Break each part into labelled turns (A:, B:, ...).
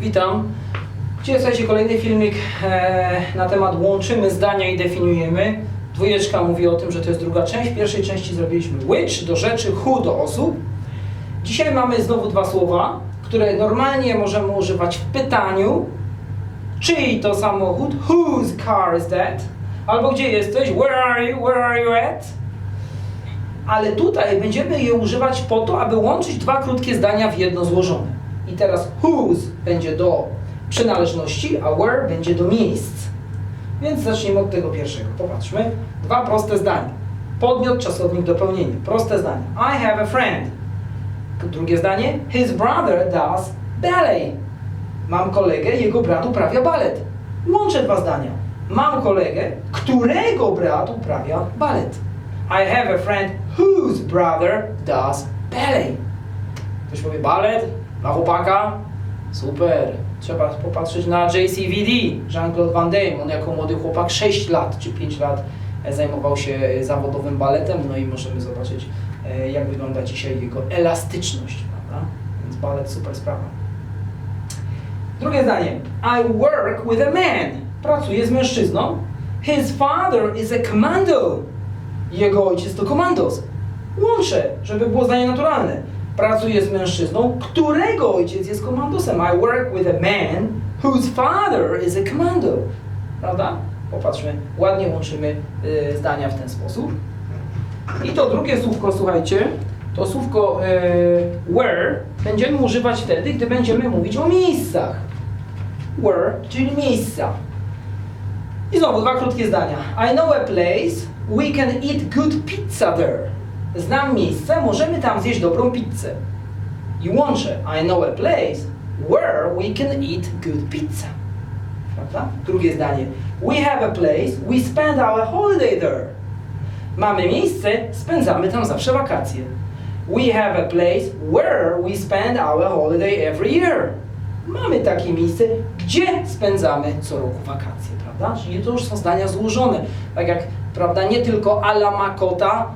A: Witam. Dzisiaj słuchajcie kolejny filmik e, na temat łączymy zdania i definiujemy. Dwójeczka mówi o tym, że to jest druga część. W pierwszej części zrobiliśmy which do rzeczy, who do osób. Dzisiaj mamy znowu dwa słowa, które normalnie możemy używać w pytaniu. Czyj to samochód? Whose car is that? Albo gdzie jesteś? Where are you? Where are you at? ale tutaj będziemy je używać po to, aby łączyć dwa krótkie zdania w jedno złożone. I teraz whose będzie do przynależności, a where będzie do miejsc. Więc zacznijmy od tego pierwszego. Popatrzmy. Dwa proste zdania. Podmiot, czasownik, dopełnienie. Proste zdanie. I have a friend. Drugie zdanie. His brother does ballet. Mam kolegę, jego brat uprawia balet. Łączę dwa zdania. Mam kolegę, którego brat uprawia balet. I have a friend whose brother does ballet. Ktoś powie balet? Na chłopaka? Super. Trzeba popatrzeć na JCVD, Jean-Claude Van Damme. On jako młody chłopak 6 lat czy 5 lat e, zajmował się e, zawodowym baletem, no i możemy zobaczyć e, jak wygląda dzisiaj jego elastyczność, prawda? Więc balet super sprawa. Drugie zdanie. I work with a man. Pracuję z mężczyzną. His father is a commando. Jego ojciec to komandos. Łączę, żeby było zdanie naturalne. Pracuję z mężczyzną, którego ojciec jest komandosem. I work with a man whose father is a commando. Prawda? Popatrzmy, ładnie łączymy y, zdania w ten sposób. I to drugie słówko, słuchajcie, to słówko y, where będziemy używać wtedy, gdy będziemy mówić o miejscach. Where, czyli miejsca. I znowu dwa krótkie zdania. I know a place, we can eat good pizza there. Znam miejsce, możemy tam zjeść dobrą pizzę. I łączę. I know a place where we can eat good pizza. Prawda? Drugie zdanie. We have a place, we spend our holiday there. Mamy miejsce, spędzamy tam zawsze wakacje. We have a place where we spend our holiday every year. Mamy takie miejsce, gdzie spędzamy co roku wakacje, prawda? Czyli to już są zdania złożone. Tak jak, prawda, nie tylko ala ma kota,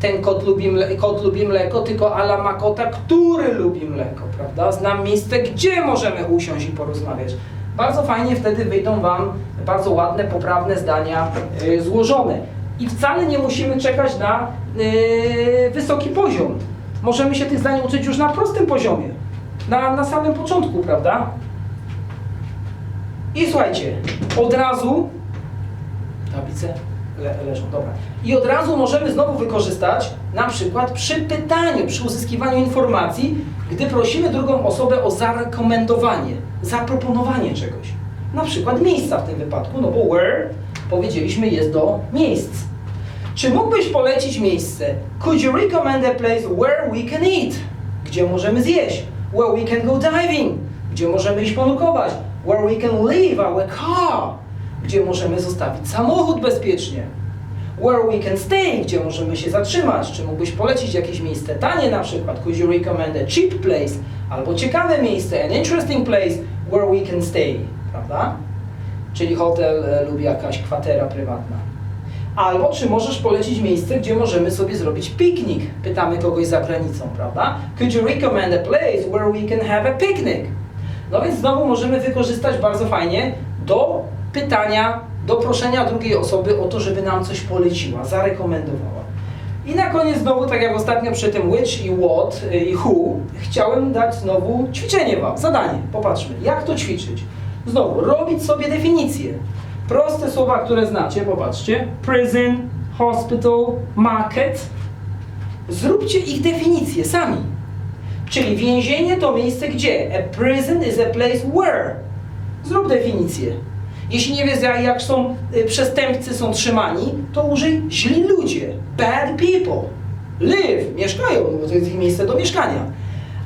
A: ten kot lubi, kot lubi mleko, tylko ala ma kota, który lubi mleko, prawda? Znam miejsce, gdzie możemy usiąść i porozmawiać. Bardzo fajnie wtedy wyjdą Wam bardzo ładne, poprawne zdania yy, złożone. I wcale nie musimy czekać na yy, wysoki poziom. Możemy się tych zdań uczyć już na prostym poziomie. Na, na samym początku, prawda? I słuchajcie, od razu tablice le, leżą, dobra. I od razu możemy znowu wykorzystać na przykład przy pytaniu, przy uzyskiwaniu informacji, gdy prosimy drugą osobę o zarekomendowanie, zaproponowanie czegoś. Na przykład miejsca w tym wypadku, no bo where powiedzieliśmy jest do miejsc. Czy mógłbyś polecić miejsce? Could you recommend a place where we can eat? Gdzie możemy zjeść? Where we can go diving? Gdzie możemy iść ponurkować? Where we can leave our car? Gdzie możemy zostawić samochód bezpiecznie? Where we can stay? Gdzie możemy się zatrzymać? Czy mógłbyś polecić jakieś miejsce tanie na przykład? Could you recommend a cheap place? Albo ciekawe miejsce, an interesting place where we can stay? Prawda? Czyli hotel e, lub jakaś kwatera prywatna. Albo czy możesz polecić miejsce, gdzie możemy sobie zrobić piknik? Pytamy kogoś za granicą, prawda? Could you recommend a place where we can have a picnic? No więc znowu możemy wykorzystać bardzo fajnie do pytania, do proszenia drugiej osoby o to, żeby nam coś poleciła, zarekomendowała. I na koniec znowu, tak jak ostatnio przy tym which i what y, i who, chciałem dać znowu ćwiczenie Wam, zadanie. Popatrzmy, jak to ćwiczyć. Znowu, robić sobie definicję. Proste słowa, które znacie, popatrzcie. Prison, hospital, market. Zróbcie ich definicję sami. Czyli więzienie to miejsce gdzie? A prison is a place where. Zrób definicję. Jeśli nie wiesz jak, są y, przestępcy są trzymani, to użyj źli ludzie. Bad people. Live, mieszkają, bo to jest ich miejsce do mieszkania.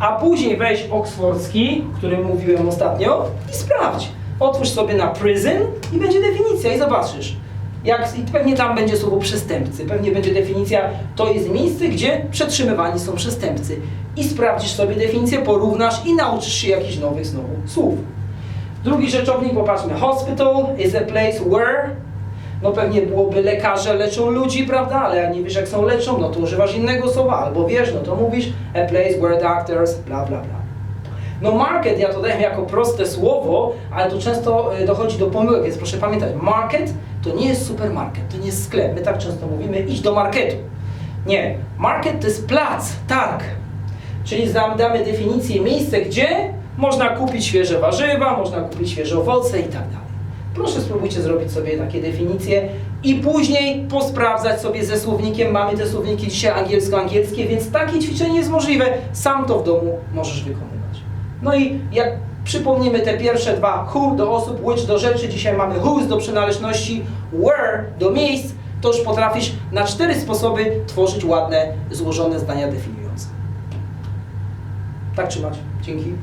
A: A później weź oksfordzki, o którym mówiłem ostatnio i sprawdź. Otwórz sobie na prison i będzie definicja i zobaczysz. Jak, I pewnie tam będzie słowo przestępcy, pewnie będzie definicja, to jest miejsce, gdzie przetrzymywani są przestępcy. I sprawdzisz sobie definicję, porównasz i nauczysz się jakichś nowych znowu słów. Drugi rzeczownik, popatrzmy, hospital is a place where, no pewnie byłoby lekarze leczą ludzi, prawda, ale nie wiesz jak są leczą, no to używasz innego słowa, albo wiesz, no to mówisz a place where doctors, bla bla bla. No market, ja to daję jako proste słowo, ale tu często y, dochodzi do pomyłek, więc proszę pamiętać, market to nie jest supermarket, to nie jest sklep. My tak często mówimy, idź do marketu. Nie, market to jest plac, targ. Czyli dam- damy definicję miejsce, gdzie można kupić świeże warzywa, można kupić świeże owoce i tak dalej. Proszę spróbujcie zrobić sobie takie definicje i później posprawdzać sobie ze słownikiem. Mamy te słowniki dzisiaj angielsko-angielskie, więc takie ćwiczenie jest możliwe. Sam to w domu możesz wykonywać. No i jak przypomnimy te pierwsze dwa who do osób, which do rzeczy, dzisiaj mamy whose do przynależności, where do miejsc, to już potrafisz na cztery sposoby tworzyć ładne, złożone zdania definiujące. Tak trzymać. Dzięki.